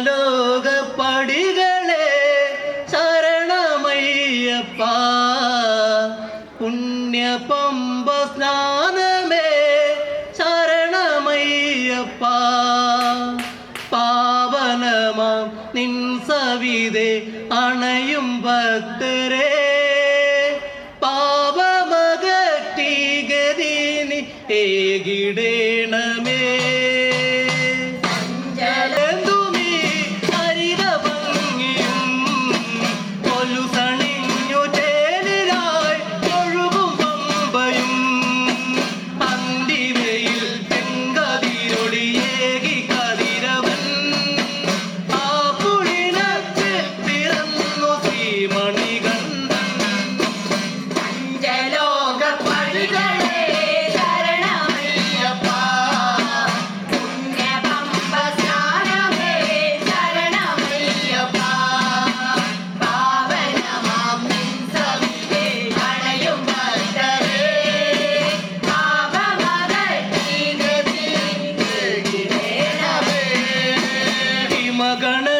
ലോകപ്പടികളെ ശരണമയ്യപ്പ. പുണ്യപമ്പ സ്നാനമേ ശരണമയ്യപ്പ. പാവനമാം നിൻ സവിതെ അണയും ഭക്തരെ. പാപമകറ്റി ഗതിനി மகன